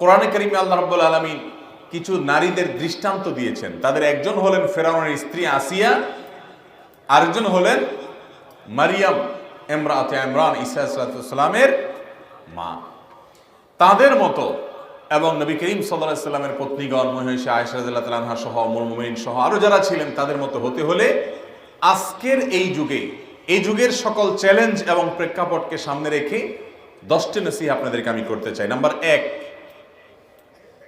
কোরআনে করিমে আল্লাহ রাব্বুল আলামিন কিছু নারীদের দৃষ্টান্ত দিয়েছেন। তাদের একজন হলেন ফেরাউনের স্ত্রী আসিয়া, আরেকজন হলেন মারিয়াম এমরাতে ইমরান ইসা সালামের মা। তাদের মতো এবং নবী করিম সাল্লাহ সাল্লামের পত্নীগণ, মহিষা আয়সারাদিল্লাহ তালাহা সহ মুরমুমিন সহ আরও যারা ছিলেন, তাদের মতো হতে হলে আজকের এই যুগে, এই যুগের সকল চ্যালেঞ্জ এবং প্রেক্ষাপটকে সামনে রেখে দশটি নসি আপনাদেরকে আমি করতে চাই। নাম্বার এক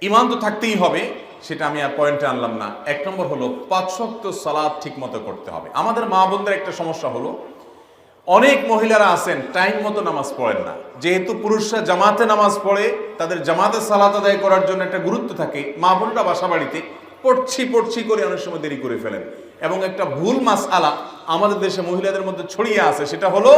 ইমান তো থাকতেই হবে, সেটা আমি আর পয়েন্টে আনলাম না। এক নম্বর হলো, পাঁচ শক্ত সালাদ ঠিক মতো করতে হবে। আমাদের মা বোনদের একটা সমস্যা হলো, অনেক মহিলারা আছেন, টাইম মতো নামাজ পড়েন না। যেহেতু পুরুষরা জামাতে নামাজ পড়ে, তাদের জামাতে সালাত আদায় করার জন্য একটা গুরুত্ব থাকে। মা বোনরা বাসা বাড়িতে পড়ছি পড়ছি করে অনেক সময় দেরি করে ফেলেন। এবং একটা ভুল মাস আলা আমাদের দেশে মহিলাদের মধ্যে ছড়িয়ে আছে, সেটা হলো,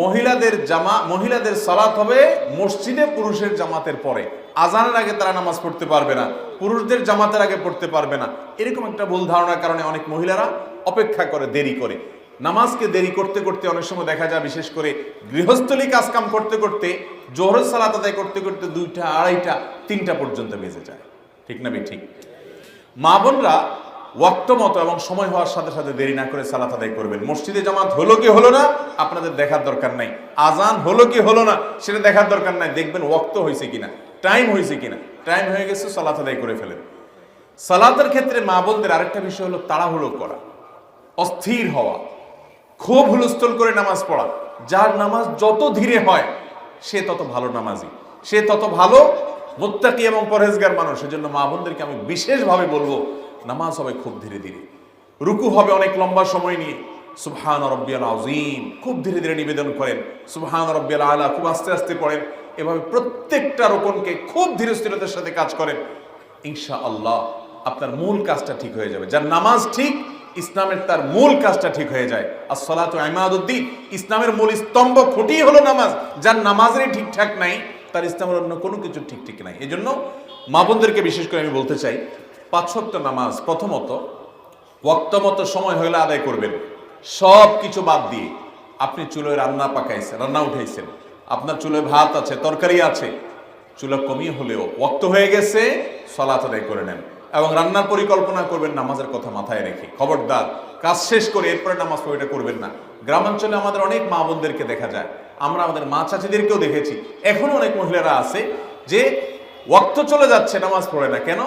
মহিলাদের জামা, মহিলাদের সালাত হবে মসজিদে পুরুষের জামাতের পরে। আজানের আগে তারা নামাজ পড়তে পারবে না, পুরুষদের জামাতের আগে পড়তে পারবে না। এরকম একটা ভুল ধারণার কারণে অনেক মহিলারা অপেক্ষা করে, দেরি করে। নামাজকে দেরি করতে করতে অনেক সময় দেখা যায়, বিশেষ করে গৃহস্থলী কাজকাম করতে করতে জোহর সালাত আদায় করতে করতে দুইটা, আড়াইটা, তিনটা পর্যন্ত বেজে যায়। ঠিক না ঠিক মা বোনরা ওয়াক্ত মতো এবং সময় হওয়ার সাথে সাথে দেরি না করে সালাত আদায় করবেন। মসজিদে জামাত হলো কি হলো না, আপনাদের দেখার দরকার নাই। আজান হলো কি হলো না, সেটা দেখার দরকার নাই। দেখবেন ওয়াক্ত হয়েছে কিনা। টাইম হয়েছে কিনা? টাইম হয়ে গেছে, সালাত আদায় করে ফেলেন। সালাতের ক্ষেত্রে মা বোনদের আরেকটা বিষয় হলো তাড়াহুড়ো করা, অস্থির হওয়া, খুব হুলস্থুল করে নামাজ পড়া। যার নামাজ যত ধীরে হয়, সে তত ভালো নামাজি। সে তত ভালো মোত্তাকি এবং পরহেজগার মানুষ। সেজন্য মা বোনদেরকে আমি বিশেষভাবে বলব, নামাজ হবে খুব ধীরে ধীরে। রুকু হবে অনেক লম্বা সময় নিয়ে। সুবহান রব্বিয়াল আজিম খুব ধীরে ধীরে নিবেদন করেন। সুবহান রব্বিয়াল আলা, খুব আস্তে আস্তে পড়েন। এভাবে প্রত্যেকটা রোপণকে খুব ধীরস্থিরতার সাথে কাজ করেন ইনশা আল্লাহ আপনার মূল কাজটা ঠিক হয়ে যাবে। যার নামাজ ঠিক, ইসলামের তার মূল কাজটা ঠিক হয়ে যায়। আর সলাত ইমাদুদ্দিন, ইসলামের মূল স্তম্ভ খুঁটি হলো নামাজ। যার নামাজেরই ঠিকঠাক নাই, তার ইসলামের অন্য কোনো কিছু ঠিক ঠিক নাই। এই জন্য মা বোনদেরকে বিশেষ করে আমি বলতে চাই, পাঁচ নামাজ প্রথমত ওয়াক্ত মতো সময় হলে আদায় করবেন। সব কিছু বাদ দিয়ে আপনি চুলোয় রান্না পাকাইছেন, রান্না উঠাইছেন। আপনার চুলে ভাত আছে, তরকারি আছে, চুলা কমিয়ে হলেও ওয়াক্ত হয়ে গেছে, সলাত আদায় করে নেন। এবং রান্নার পরিকল্পনা করবেন, নামাজের কথা মাথায় রেখে। খবরদার, কাজ শেষ করে এরপরে নামাজ পড়ে এটা করবেন না। গ্রামাঞ্চলে আমাদের অনেক মা বোনদেরকে দেখা যায়। আমরা আমাদের মা চাচিদেরকেও দেখেছি। এখনও অনেক মহিলারা আছে যে ওয়াক্ত চলে যাচ্ছে, নামাজ পড়ে না। কেন?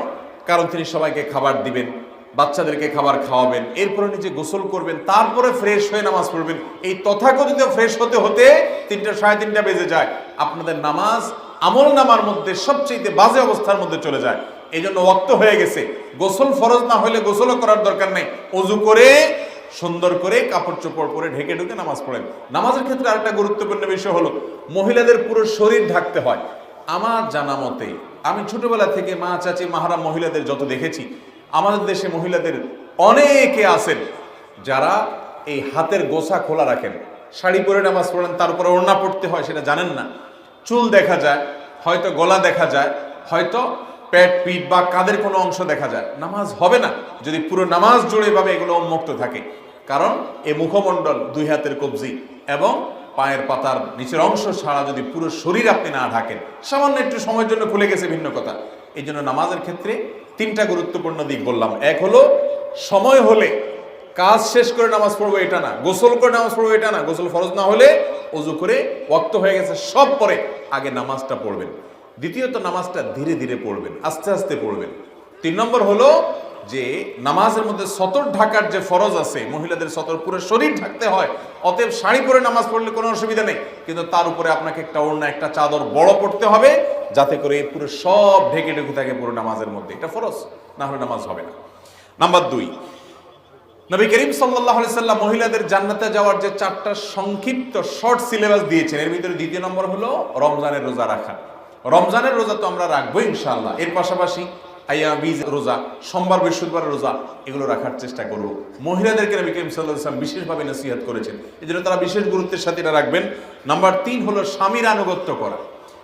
কারণ তিনি সবাইকে খাবার দিবেন। বাচ্চাদেরকে খাবার খাওয়াবেন, এরপরে নিজে গোসল করবেন, তারপরে ফ্রেশ হয়ে নামাজ পড়বেন। এই তথাকথিত ফ্রেশ হতে হতে তিনটা, সাড়ে তিনটা বেজে যায়। আপনাদের নামাজ আমল নামার মধ্যে সবচেয়ে বাজে অবস্থার মধ্যে চলে যায়। এই জন্য ওয়াক্ত হয়ে গেছে। গোসল ফরজ না হলে গোসলও করার দরকার নেই। অজু করে, সুন্দর করে কাপড় চোপড় পরে ঢেকে ঢুকে নামাজ পড়েন। নামাজের ক্ষেত্রে আরেকটা গুরুত্বপূর্ণ বিষয় হলো, মহিলাদের পুরো শরীর ঢাকতে হয়। আমার জানা মতে, আমি ছোটবেলা থেকে মা, চাচি, মাহারা মহিলাদের যত দেখেছি আমাদের দেশে মহিলাদের অনেকে আছেন যারা এই হাতের গোছা খোলা রাখেন। শাড়ি পরে নামাজ পড়েন, তার উপরে ওড়না পড়তে হয়, সেটা জানেন না। চুল দেখা যায়, হয়তো গলা দেখা যায়, হয়তো পেট, পিঠ বা কাঁধের কোনো অংশ দেখা যায়। নামাজ হবে না। যদি পুরো নামাজ জুড়ে ভাবে এগুলো উন্মুক্ত থাকে। কারণ এ মুখমণ্ডল, দুই হাতের কবজি এবং পায়ের পাতার নিচের অংশ ছাড়া যদি পুরো শরীর আপনি না ঢাকেন, সামান্য একটু সময়ের জন্য খুলে গেছে ভিন্ন কথা। এই জন্য নামাজের ক্ষেত্রে তিনটা গুরুত্বপূর্ণ দিক বললাম। এক হলো, সময় হলে কাজ শেষ করে নামাজ পড়ব এটা না, গোসল করে নামাজ পড়ব এটা না, গোসল ফরজ না হলে অজু করে ওয়াক্ত হয়ে গেছে, সব পরে আগে নামাজটা পড়বেন। দ্বিতীয়ত, নামাজটা ধীরে ধীরে পড়বেন, আস্তে আস্তে পড়বেন। তিন নম্বর হলো যে, নামাজের মধ্যে সতর ঢাকার যে ফরজ আছে, মহিলাদের সতর পুরো শরীর ঢাকতে হয়, অতএব শাড়ি পরে নামাজ পড়লে কোনো অসুবিধা নেই, কিন্তু তার উপরে আপনাকে একটা অন্য একটা চাদর বড় পড়তে হবে যাতে করে পুরো সব ঢেকে ঢেকে থাকে পুরো নামাজের মধ্যে। এটা ফরজ, না হলে নামাজ হবে না। নাম্বার দুই, নবী করিম সাল্লাহ সাল্লাম মহিলাদের জান্নাতে যাওয়ার যে চারটা সংক্ষিপ্ত শর্ট সিলেবাস দিয়েছেন, এর ভিতরে দ্বিতীয় নম্বর হলো রমজানের রোজা রাখা। রমজানের রোজা তো আমরা রাখব ইনশাআল্লাহ। এর পাশাপাশি আইয়া বীজ রোজা, সোমবার, বৃহস্পতিবার রোজা, এগুলো রাখার চেষ্টা করব। মহিলাদেরকে নবী করিম সাল্লাম বিশেষভাবে নসিহাত করেছেন। এই জন্য তারা বিশেষ গুরুত্বের সাথে এটা রাখবেন। নাম্বার তিন হলো স্বামীর আনুগত্য করা।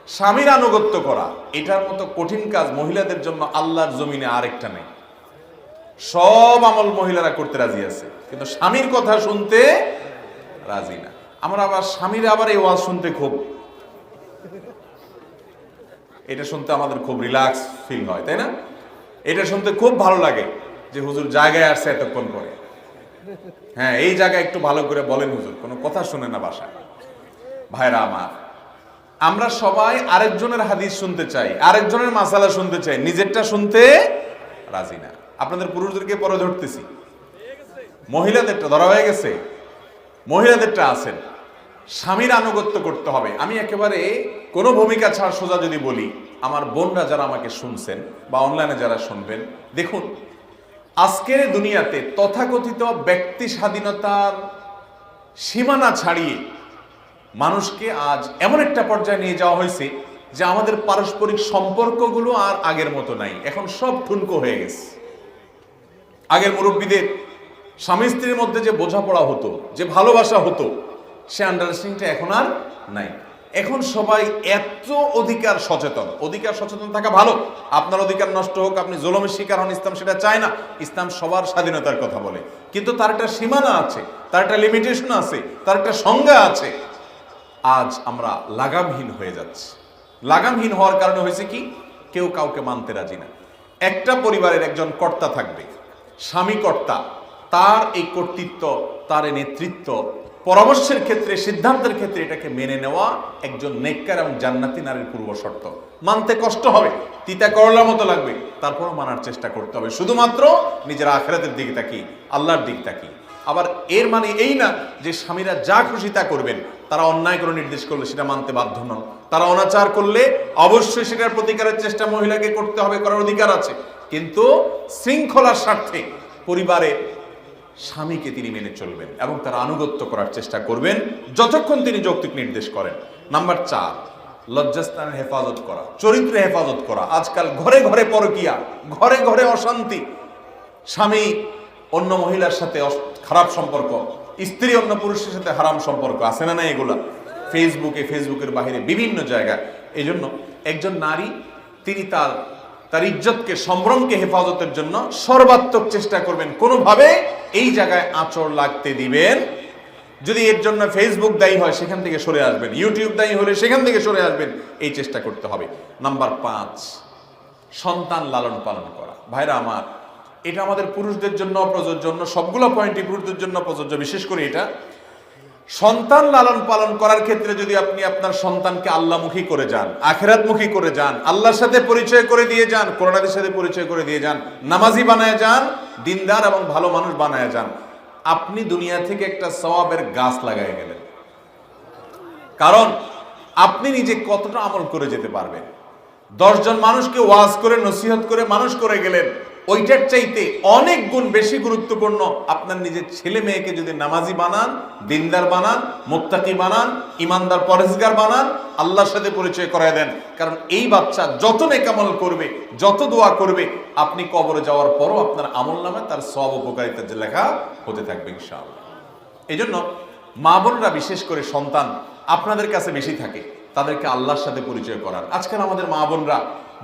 স্বামীর আনুগত্য করা, এটার মতো কঠিন কাজ মহিলাদের জন্য আল্লাহর জমিনে আরেকটা নেই। সব আমল মহিলারা করতে রাজি আছে, কিন্তু স্বামীর কথা শুনতে রাজি না। আমরা আবার স্বামীর আবার এই ওয়াজ শুনতে খুব এটা শুনতে আমাদের খুব রিল্যাক্স ফিল হয়, তাই না? এটা শুনতে খুব ভালো লাগে যে হুজুর জায়গায় আসছে এতক্ষণ পরে। হ্যাঁ এই জায়গায় একটু ভালো করে বলেন হুজুর, কোনো কথা শুনে না বাসায়। ভাইরা আমার আমরা সবাই আরেকজনের হাদিস শুনতে চাই, আরেকজনের মাসালা শুনতে চাই, নিজেরটা শুনতে রাজি না। আপনাদের পুরুষদেরকে পরে ধরতেছি। মহিলাদেরটা, ধরা হয়ে গেছে। মহিলাদেরটা আছেন। স্বামীর আনুগত্য করতে হবে। আমি একেবারে কোনো ভূমিকা ছাড় সোজা যদি বলি, আমার বোনরা যারা আমাকে শুনছেন বা অনলাইনে যারা শুনবেন, দেখুন, আজকের দুনিয়াতে তথাকথিত ব্যক্তি স্বাধীনতার সীমানা ছাড়িয়ে মানুষকে আজ এমন একটা পর্যায়ে নিয়ে যাওয়া হয়েছে যে আমাদের পারস্পরিক সম্পর্কগুলো আর আগের মতো নাই। এখন সব ঠুনকো হয়ে গেছে। আগের মুরব্বীদের স্বামী স্ত্রীর মধ্যে যে বোঝাপড়া হতো, যে ভালোবাসা হতো, সে আন্ডারস্ট্যান্ডিংটা এখন আর নাই। এখন সবাই এত অধিকার সচেতন। অধিকার সচেতন থাকা ভালো। আপনার অধিকার নষ্ট হোক, আপনি জলমের শিকার হন, ইসলাম সেটা চায় না। ইসলাম সবার স্বাধীনতার কথা বলে। কিন্তু তার একটা সীমানা আছে, তার একটা লিমিটেশন আছে, তার একটা সংজ্ঞা আছে। আজ আমরা লাগামহীন হয়ে যাচ্ছি। লাগামহীন হওয়ার কারণে হয়েছে কি? কেউ কাউকে মানতে রাজি না। একটা পরিবারের একজন কর্তা থাকবে, স্বামী কর্তা, তার এই কর্তৃত্ব, তার এই নেতৃত্ব, পরামর্শের ক্ষেত্রে, সিদ্ধান্তের ক্ষেত্রে এটাকে মেনে নেওয়া একজন নেককার এবং জান্নাতি নারীর পূর্ব শর্ত। মানতে কষ্ট হবে, তিতা করলার মতো লাগবে, তারপরও মানার চেষ্টা করতে হবে। শুধুমাত্র নিজের আখেরাতের দিকে তাকি আল্লাহর দিক তাকি আবার এর মানে এই না যে স্বামীরা যা খুশি তা করবেন, তারা অন্যায় করে নির্দেশ করলে সেটা মানতে বাধ্য নন। তারা অনাচার করলে অবশ্যই সেটার প্রতিকারের চেষ্টা মহিলাকে করতে হবে, করার অধিকার আছে। কিন্তু শৃঙ্খলার স্বার্থে পরিবারে স্বামীকে তিনি মেনে চলবেন এবং তার আনুগত্য করার চেষ্টা করবেন যতক্ষণ তিনি যৌক্তিক নির্দেশ করেন। নাম্বার চার লজ্জাস্থানের হেফাজত করা, চরিত্রে হেফাজত করা। আজকাল ঘরে ঘরে পরকিয়া, ঘরে ঘরে অশান্তি। স্বামী অন্য মহিলার সাথে খারাপ সম্পর্ক। স্ত্রী অন্য পুরুষের সাথে হারাম সম্পর্ক, আছে না না এগুলা? ফেসবুকে ফেসবুকের বাইরে বিভিন্ন জায়গায়। এই জন্য একজন নারী, তিনি তার তার ইজ্জতকে, সম্ভ্রমকে হেফাজতের জন্য সর্বাত্মক চেষ্টা করবেন। কোনোভাবে এই জায়গায় আঁচড় লাগতে দিবেন। যদি এর জন্য ফেসবুক দায়ী হয়, সেখান থেকে সরে আসবেন। ইউটিউব দায়ী হলে সেখান থেকে সরে আসবেন। এই চেষ্টা করতে হবে। নাম্বার পাঁচ, সন্তান লালন পালন করা। ভাইরা আমার এটা আমাদের পুরুষদের জন্য প্রযোজ্য সবগুলো পয়েন্টই পুরুষদের জন্য প্রযোজ্য, বিশেষ করে এটা। সন্তান লালন পালন করার ক্ষেত্রে যদি আপনি আপনার সন্তানকে আল্লাহমুখী করে যান, আখেরাতমুখী করে যান, আল্লাহর সাথে পরিচয় করে দিয়ে যান কোরআনের সাথে পরিচয় করে দিয়ে যান, নামাজি বানায় যান, দিনদার এবং ভালো মানুষ বানায় যান, আপনি দুনিয়া থেকে একটা সওয়াবের গাছ লাগায় গেলেন। কারণ আপনি নিজে কতটা আমল করে যেতে পারবেন? দশজন মানুষকে ওয়াজ করে, নসিহত করে মানুষ করে গেলেন ওইটার চাইতে অনেক গুণ বেশি গুরুত্বপূর্ণ আপনার নিজের ছেলে মেয়েকে যদি নামাজি বানান, দিনদার বানান, মোত্তাকি বানান, ইমানদার পরেজগার বানান, আল্লাহর সাথে পরিচয় করায় দেন। কারণ এই বাচ্চা যত নেকামল করবে, যত দোয়া করবে, আপনি কবরে যাওয়ার পরও আপনার আমল নামে তার সব উপকারিতার যে লেখা হতে থাকবে ইনশাআল্লাহ। এই জন্য মা বোনরা বিশেষ করে সন্তান আপনাদের কাছে বেশি থাকে, তাদেরকে আল্লাহর সাথে পরিচয় করার। আজকাল আমাদের মা বোনরা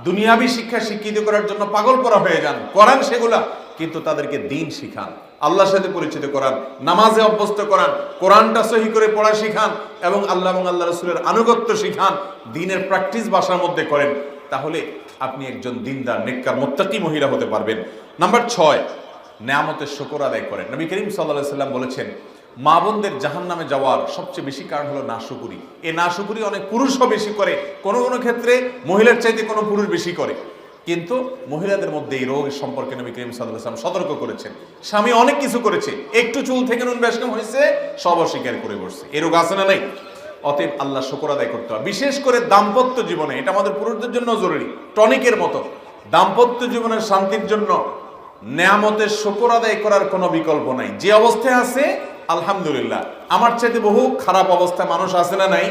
দুনিয়াবি শিক্ষা শিক্ষিত করার জন্য পাগল করা হয়ে যান। করান সেগুলা, কিন্তু তাদেরকে দিন শিখান। আল্লাহর সাথে পরিচিত করান, নামাজে অভ্যস্ত করান, কোরআনটা সহি করে পড়া শিখান এবং আল্লাহ এবং আল্লাহ রসুলের আনুগত্য শিখান, দিনের প্র্যাকটিস বাসার মধ্যে করেন। তাহলে আপনি একজন দিনদার, নেককার, মোত্তাকি মহিলা হতে পারবেন। নাম্বার ছয়, নেয়ামতের শকর আদায় করেন। নবী করিম সাল্লাহ সাল্লাম বলেছেন মা বোনদের জাহান নামে যাওয়ার সবচেয়ে বেশি কারণ হলো নাশুকুরি। এই নাশুকুরি অনেক পুরুষও বেশি করে, কোনো কোনো ক্ষেত্রে মহিলার চাইতে কোনো পুরুষ বেশি করে। কিন্তু মহিলাদের মধ্যে এই রোগ সম্পর্কে নবী করিম সাল্লাম সতর্ক করেছেন। স্বামী অনেক কিছু করেছে, একটু চুল থেকে নুন বেশকম হয়েছে, সব অস্বীকার করে বসছে। এ রোগ আছে না নাই? অতএব আল্লাহ শকর আদায় করতে হবে। বিশেষ করে দাম্পত্য জীবনে, এটা আমাদের পুরুষদের জন্য জরুরি, টনিকের মতো। দাম্পত্য জীবনের শান্তির জন্য নেয়ামতের শকর আদায় করার কোনো বিকল্প নাই। যে অবস্থায় আছে আলহামদুলিল্লাহ। আমার চাইতে বহু খারাপ অবস্থায় মানুষ আছে না নাই?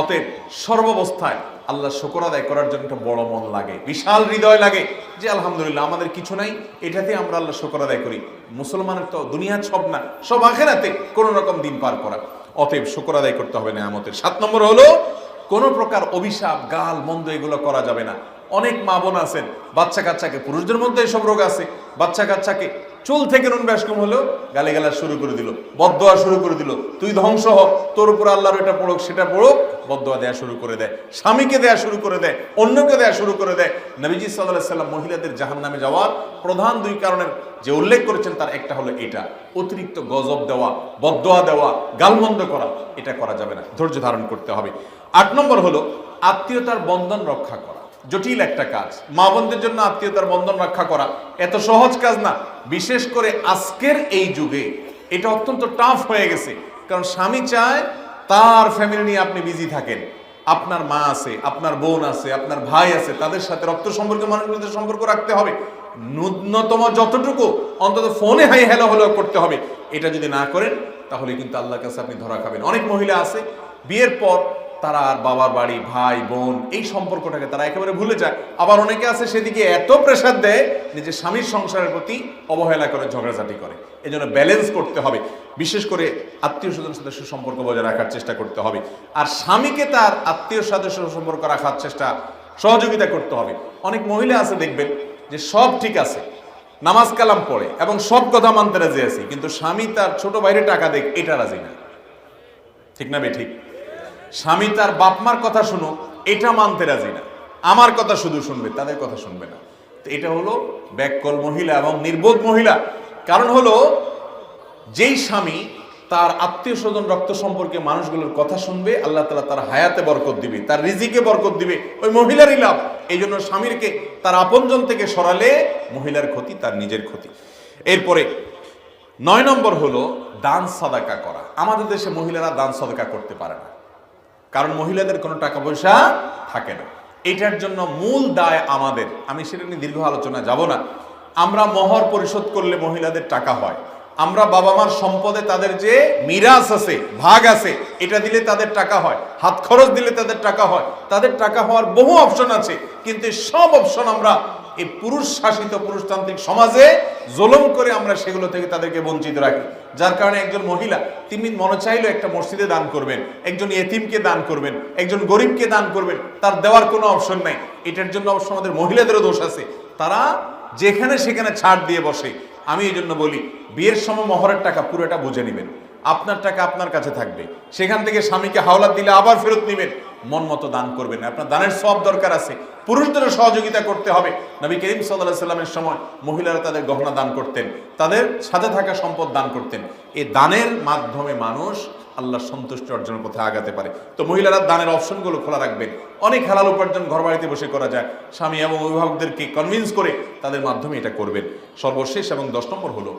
অতএব সর্বাবস্থায় আল্লাহ শকর আদায় করার জন্য একটা বড় মন লাগে, বিশাল হৃদয় লাগে যে আলহামদুলিল্লাহ আমাদের কিছু নাই এটাতে আমরা আল্লাহ শকর আদায় করি। মুসলমানের তো দুনিয়ার সব না, সব আখেরাতে কোন রকম দিন পার করা। অতএব শকর আদায় করতে হবে না আমাদের সাত নম্বর হলো, কোন প্রকার অভিশাপ, গাল, মন্দ এগুলো করা যাবে না। অনেক মা বোন আছেন বাচ্চা কাচ্চাকে পুরুষদের মধ্যে এসব রোগ আছে বাচ্চা কাচ্চাকে চুল থেকে নুন ব্যাসকম হলো গালি গালা শুরু করে দিল বদোয়া শুরু করে দিল। তুই ধ্বংস হ, তোর উপর আল্লাহর এটা পড়ুক, সেটা পড়ুক বদোয়া দেয়া শুরু করে দেয়। স্বামীকে দেয়া শুরু করে দেয়, অন্যকে দেয়া শুরু করে দেয়। নবীজি সাল্লাহ সাল্লাম মহিলাদের জাহান নামে যাওয়ার প্রধান দুই কারণের যে উল্লেখ করেছেন, তার একটা হলো এটা, অতিরিক্ত গজব দেওয়া বদোয়া দেওয়া, গালমন্দ করা, এটা করা যাবে না, ধৈর্য ধারণ করতে হবে। আট নম্বর হলো আত্মীয়তার বন্ধন রক্ষা করা। জটিল একটা কাজ। মা বোনদের জন্য আত্মীয়তার বন্ধন রক্ষা করা এত সহজ কাজ না। বিশেষ করে আজকের এই যুগে এটা অত্যন্ত টাফ হয়ে গেছে। কারণ স্বামী চায় তার ফ্যামিলি নিয়ে আপনি বিজি থাকেন। আপনার মা আছে, আপনার বোন আছে, আপনার ভাই আছে, তাদের সাথে রক্ত সম্পর্কে মানুষগুলোদের সম্পর্ক রাখতে হবে। ন্যূনতম যতটুকু অন্তত ফোনে হাই হ্যালো হলো করতে হবে, এটা যদি না করেন, তাহলে কিন্তু আল্লাহর কাছে আপনি ধরা খাবেন। অনেক মহিলা আছে, বিয়ের পর তারা আর বাবার বাড়ি, ভাই, বোন এই সম্পর্কটাকে তারা একেবারে ভুলে যায়। আবার অনেকে আছে সেদিকে এত প্রেশার দেয় নিজের স্বামীর সংসারের প্রতি অবহেলা করে, ঝগড়াঝাটি করে। এই জন্য ব্যালেন্স করতে হবে। বিশেষ করে আত্মীয় স্বজন সাথে সুসম্পর্ক বজায় রাখার চেষ্টা করতে হবে। আর স্বামীকে তার আত্মীয় সাথে সুসম্পর্ক রাখার চেষ্টা সহযোগিতা করতে হবে। অনেক মহিলা আছে দেখবেন যে সব ঠিক আছে, নামাজ কালাম পড়ে এবং সব কথা মানতে রাজি আছে, কিন্তু স্বামী তার ছোট বাইরে টাকা দেখ, এটা রাজি না। ঠিক না বে, ঠিক? স্বামী তার বাপমার কথা শুনুক, এটা মানতে রাজি না। আমার কথা শুধু শুনবে, তাদের কথা শুনবে না। এটা হলো ব্যাককল মহিলা এবং নির্বোধ মহিলা। কারণ হলো, যেই স্বামী তার আত্মীয় স্বজন রক্ত সম্পর্কে মানুষগুলোর কথা শুনবে, আল্লাহ তালা তার হায়াতে বরকত দিবে, তার রিজিকে বরকত দিবে, ওই মহিলারই লাভ। এই জন্য স্বামীরকে তার আপনজন থেকে সরালে মহিলার ক্ষতি, তার নিজের ক্ষতি। এরপরে, নয় নম্বর হলো দান সাদাকা করা। আমাদের দেশে মহিলারা দান সাদাকা করতে পারে না। কারণ মহিলাদের কোনো টাকা পয়সা থাকে না। এটার জন্য মূল দায় আমাদের। আমি সেটা নিয়ে দীর্ঘ আলোচনা যাব না। আমরা মহর পরিশোধ করলে মহিলাদের টাকা হয়। আমরা বাবা মার সম্পদে তাদের যে মিরাস আছে, ভাগ আছে, এটা দিলে তাদের টাকা হয়। হাত খরচ দিলে তাদের টাকা হয়। তাদের টাকা হওয়ার বহু অপশন আছে, কিন্তু সব অপশন আমরা এই পুরুষ শাসিত পুরুষতান্ত্রিক সমাজে জুলুম করে আমরা সেগুলো থেকে তাদেরকে বঞ্চিত রাখি। যার কারণে একজন মহিলা, তিনি মনে চাইলে একটা মসজিদে দান করবেন, একজন এতিমকে দান করবেন, একজন গরিবকে দান করবেন, তার দেওয়ার কোনো অপশন নাই। এটার জন্য অবশ্য আমাদের মহিলাদেরও দোষ আছে। তারা যেখানে সেখানে ছাড় দিয়ে বসে। আমি এই জন্য বলি, বিয়ের সময় মহরের টাকা পুরোটা বুঝে নেবেন। আপনার টাকা আপনার কাছে থাকবে। সেখান থেকে স্বামীকে হাওলা দিলে আবার ফেরত নেবেন। মন মতো দান করবেন আপনার দানের সব দরকার আছে। পুরুষদেরও সহযোগিতা করতে হবে। নবী করিম সাল্লাহ সাল্লামের সময় মহিলারা তাদের গহনা দান করতেন। তাদের সাথে থাকা সম্পদ দান করতেন। এ দানের মাধ্যমে মানুষ আল্লাহর সন্তুষ্টি অর্জনের পথে আগাতে পারে। তো মহিলারা দানের অপশনগুলো খোলা রাখবেন। অনেক হালাল উপার্জন ঘর বাড়িতে বসে করা যায়। স্বামী এবং অভিভাবকদেরকে কনভিন্স করে তাদের মাধ্যমে এটা করবেন। সর্বশেষ এবং দশ নম্বর হলো,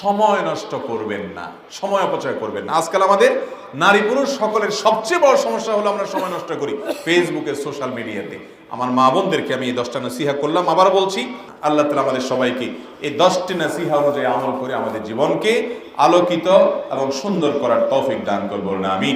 সময় নষ্ট করবেন না, সময় অপচয় করবেন না। আজকাল আমাদের নারী পুরুষ সকলের সবচেয়ে বড় সমস্যা হলো আমরা সময় নষ্ট করি। ফেসবুকে সোশ্যাল মিডিয়াতে আমার মা বোনদেরকে আমি এই দশটা নাসিহা করলাম। আবার বলছি, আল্লাহ তালা আমাদের সবাইকে এই দশটি নাসিহা অনুযায়ী আমল করে আমাদের জীবনকে আলোকিত এবং সুন্দর করার তৌফিক দান করব না আমি